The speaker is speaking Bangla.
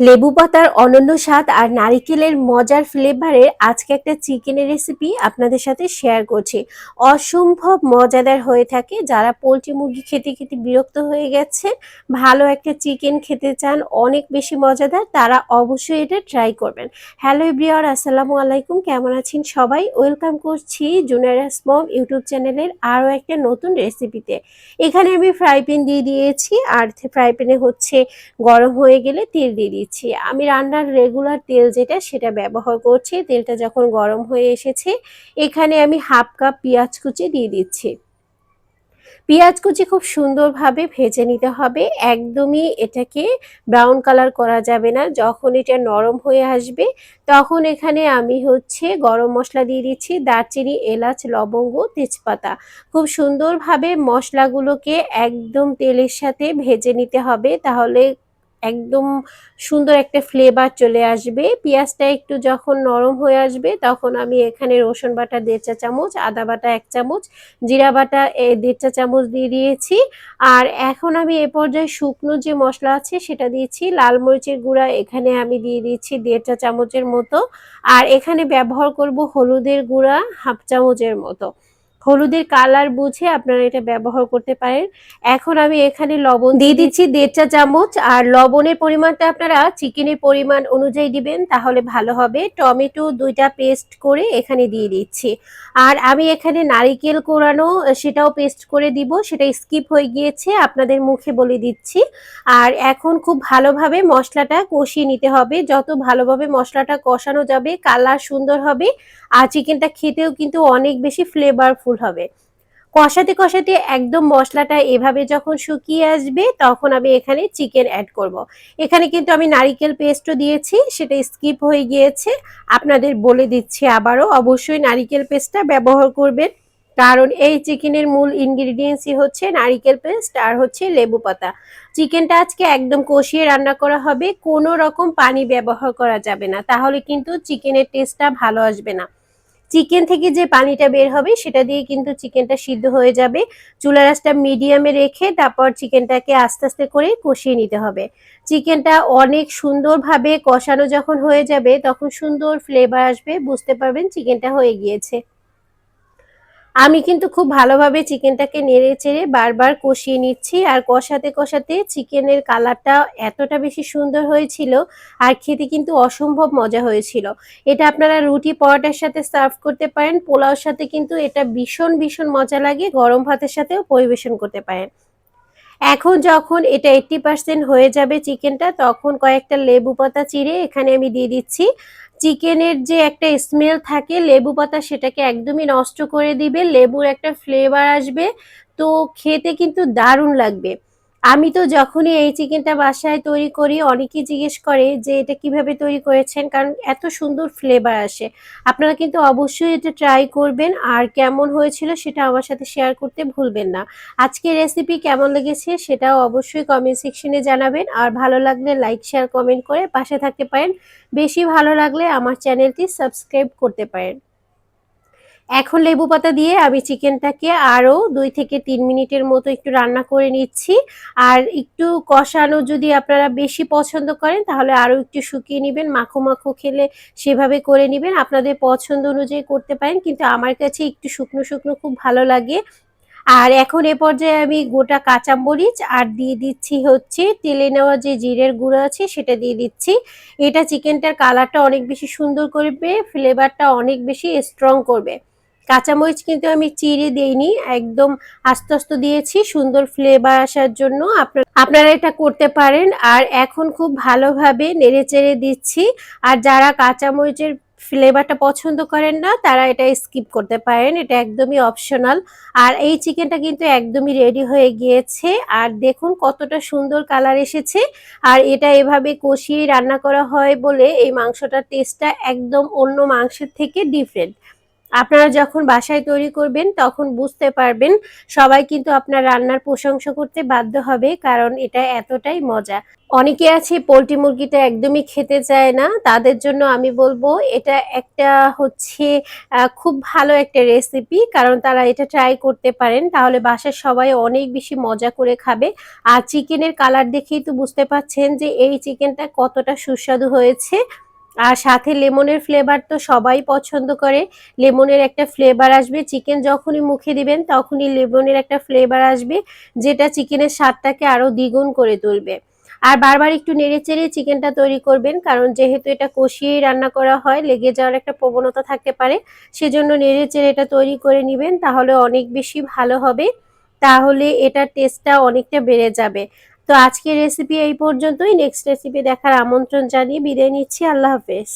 লেবু পাতার অনন্য স্বাদ আর নারিকেলের মজার ফ্লেভারের আজকে একটা চিকেনের রেসিপি আপনাদের সাথে শেয়ার করছি। অসম্ভব মজাদার হয়ে থাকে। যারা পোলট্রি মুরগি খেতে খেতে বিরক্ত হয়ে গেছে ভালো একটা চিকেন খেতে চান, অনেক বেশি মজাদার, তারা অবশ্যই এটা ট্রাই করবেন। হ্যালো এভরিওয়ার আসসালামু আলাইকুম। কেমন আছেন সবাই? ওয়েলকাম করছি জুনারাস মম ইউটিউব চ্যানেলের আরও একটা নতুন রেসিপিতে এখানে আমি ফ্রাই প্যান দিয়ে দিয়েছি। আর ফ্রাই প্যানে হচ্ছে গরম হয়ে গেলে তেল দিয়ে দিচ্ছি। আমি রান্নার রেগুলার তেল যেটা সেটা ব্যবহার করছি। তেলটা যখন গরম হয়ে এসেছে, এখানে আমি হাফ কাপ পেঁয়াজ কুচি দিয়ে দিচ্ছি। পেঁয়াজ কুচি খুব সুন্দরভাবে ভেজে নিতে হবে। একদমই এটাকে ব্রাউন কালার করা যাবে না। যখন এটা নরম হয়ে আসবে, তখন এখানে আমি হচ্ছে গরম মশলা দিয়ে দিচ্ছি দারচিনি, এলাচ, লবঙ্গ, তেজপাতা। খুব সুন্দরভাবে মশলাগুলোকে একদম তেলের সাথে ভেজে নিতে হবে। তাহলে একদম সুন্দর একটা ফ্লেভার চলে আসবে। পেঁয়াজটা একটু যখন নরম হয়ে আসবে, তখন আমি এখানে রসুন বাটা দেড় চা চামচ, আদা বাটা এক চামচ, জিরা বাটা দেড় চা চামচ দিয়ে দিয়েছি। আর এখন আমি এ পর্যায়ে শুকনো যে মশলা আছে সেটা দিয়েছি, লাল মরিচের গুঁড়া এখানে আমি দিয়ে দিচ্ছি দেড় চা চামচের মতো। আর এখানে ব্যবহার করব হলুদের গুঁড়া হাফ চামচের মতো। হলুদের কালার বুঝে আপনারা এটা ব্যবহার করতে পারেন। এখন আমি এখানে লবণ দিয়ে দিচ্ছি দেড় চা চামচ। আর লবণের পরিমাণটা আপনারা চিকেনের পরিমাণ অনুযায়ী দিবেন, তাহলে ভালো হবে। টমেটো দুইটা পেস্ট করে এখানে দিয়ে দিচ্ছি। আর আমি এখানে নারিকেল কোরানো, সেটাও পেস্ট করে দিব। সেটা স্কিপ হয়ে গিয়েছে, আপনাদের মুখে বলে দিচ্ছি। আর এখন খুব ভালোভাবে মশলাটা কষিয়ে নিতে হবে। যত ভালোভাবে মশলাটা কষানো যাবে, কালার সুন্দর হবে। আর চিকেনটা খেতেও কিন্তু অনেক বেশি ফ্লেভারফুল হবে। কষাতে কষাতে একদম মশলাটা এভাবে যখন শুকিয়ে আসবে তখন আমি এখানে চিকেন অ্যাড করব। এখানে কিন্তু আমি নারিকেল পেস্টও দিয়েছি, সেটা স্কিপ হয়ে গিয়েছে। আপনাদের বলে দিচ্ছি আবারও, অবশ্যই নারিকেল পেস্টটা ব্যবহার করবেন। কারণ এই চিকেনের মূল ইনগ্রিডিয়েন্টসই হচ্ছে নারিকেল পেস্ট আর হচ্ছে লেবু পাতা। চিকেনটা আজকে একদম কষিয়ে রান্না করা হবে, কোনো রকম পানি ব্যবহার করা যাবে না। তাহলে কিন্তু চিকেনের টেস্টটা ভালো আসবে না। চিকেন থেকে যে পানিটা বের হবে, সেটা দিয়ে কিন্তু চিকেনটা সিদ্ধ হয়ে যাবে। চুলা রাসটা মিডিয়ামে রেখে তারপর চিকেনটাকে আস্তে আস্তে করে কষিয়ে নিতে হবে। চিকেনটা অনেক সুন্দরভাবে কষানো যখন হয়ে যাবে, তখন সুন্দর ফ্লেভার আসবে, বুঝতে পারবেন চিকেনটা হয়ে গিয়েছে। আমি কিন্তু খুব ভালোভাবে চিকেনটাকে নেড়ে চেড়ে বারবার কষিয়ে নিচ্ছি। আর কষাতে কষাতে চিকেনের কালারটা এতটা বেশি সুন্দর হয়েছিল আর খেতে কিন্তু অসম্ভব মজা হয়েছিল। এটা আপনারা রুটি, পরোটার সাথে সার্ভ করতে পারেন, পোলাওর সাথে কিন্তু এটা ভীষণ ভীষণ মজা লাগে। গরম ভাতের সাথেও পরিবেশন করতে পারেন। এখন যখন এটা এইটটি পার্সেন্ট হয়ে যাবে চিকেনটা, তখন কয়েকটা লেবু পাতা চিড়ে এখানে আমি দিয়ে দিচ্ছি। চিকেনের যে একটা স্মেল থাকে, লেবু পাতা সেটাকে একদমই নষ্ট করে দিবে, লেবুর একটা ফ্লেভার আসবে, তো খেতে কিন্তু দারুণ লাগবে। আমি তো যখনই এই চিকেনটা বাসায় তৈরি করি, অনেকেই জিজ্ঞেস করে যে এটা কীভাবে তৈরি করেছেন, কারণ এত সুন্দর ফ্লেভার আসে। আপনারা কিন্তু অবশ্যই এটা ট্রাই করবেন, আর কেমন হয়েছিল সেটা আমার সাথে শেয়ার করতে ভুলবেন না। আজকে রেসিপি কেমন লেগেছে সেটাও অবশ্যই কমেন্ট সেকশনে জানাবেন, আর ভালো লাগলে লাইক শেয়ার কমেন্ট করে পাশে থাকতে পারেন। বেশি ভালো লাগলে আমার চ্যানেলটি সাবস্ক্রাইব করতে পারেন। এখন লেবু পাতা দিয়ে আমি চিকেনটাকে আরও দুই থেকে তিন মিনিটের মতো একটু রান্না করে নিচ্ছি। আর একটু কষানো যদি আপনারা বেশি পছন্দ করেন, তাহলে আরও একটু শুকিয়ে নেবেন, মাখো মাখো খেলে সেভাবে করে নেবেন। আপনাদের পছন্দ অনুযায়ী করতে পারেন, কিন্তু আমার কাছে একটু শুকনো শুকনো খুব ভালো লাগে। আর এখন এ পর্যায়ে আমি গোটা কাঁচামরিচ আর দিয়ে দিচ্ছি হচ্ছে তেলে নেওয়া যে জিরের গুঁড়ো আছে সেটা দিয়ে দিচ্ছি। এটা চিকেনটার কালারটা অনেক বেশি সুন্দর করবে ফ্লেভারটা অনেক বেশি স্ট্রং করবে। কাঁচামরিচ কিন্তু আমি চিড়ে দিইনি, একদম আস্তে আস্তে দিয়েছি, সুন্দর ফ্লেভার আসার জন্য। আপনারা এটা করতে পারেন। আর এখন খুব ভালোভাবে নেড়ে চেড়ে দিচ্ছি। আর যারা কাঁচামরিচের ফ্লেভারটা পছন্দ করেন না, তারা এটা স্কিপ করতে পারেন। এটা একদমই অপশনাল আর এই চিকেনটা কিন্তু একদমই রেডি হয়ে গিয়েছে। আর দেখুন কতটা সুন্দর কালার এসেছে। আর এটা এভাবে কষিয়ে রান্না করা হয় বলে এই মাংসটার টেস্টটা একদম অন্য মাংসের থেকে ডিফারেন্ট আপনারা যখন বাসায় তৈরি করবেন, তখন বুঝতে পারবেন সবাই কিন্তু আপনার রান্নার প্রশংসা করতে বাধ্য হবে, কারণ এটা এতটাই মজা। অনেকে আছে পোলট্রি মুরগিটা একদমই খেতে চায় না, তাদের জন্য আমি বলব এটা একটা হচ্ছে খুব ভালো একটা রেসিপি কারণ তারা এটা ট্রাই করতে পারেন, তাহলে বাসার সবাই অনেক বেশি মজা করে খাবে। আর চিকেনের কালার দেখেই তো বুঝতে পাচ্ছেন যে এই চিকেনটা কতটা সুস্বাদু হয়েছে। আর সাথে লেমনের ফ্লেভার তো সবাই পছন্দ করে। লেমনের একটা ফ্লেভার আসবে চিকেন যখনই মুখে দিবেন তখনই লেমনের একটা ফ্লেভার আসবে, যেটা চিকেনের স্বাদটাকে আরও দ্বিগুণ করে তুলবে। আর বারবার একটু নেড়ে চেড়ে চিকেনটা তৈরি করবেন, কারণ যেহেতু এটা কষিয়েই রান্না করা হয়, লেগে যাওয়ার একটা প্রবণতা থাকতে পারে, সেজন্য নেড়ে চেড়ে এটা তৈরি করে নেবেন, তাহলে অনেক বেশি ভালো হবে, তাহলে এটার টেস্টটা অনেকটা বেড়ে যাবে। তো আজকের রেসিপি এই পর্যন্তই। নেক্সট রেসিপি দেখার আমন্ত্রণ জানিয়ে বিদায় নিচ্ছি। আল্লাহ হাফেজ।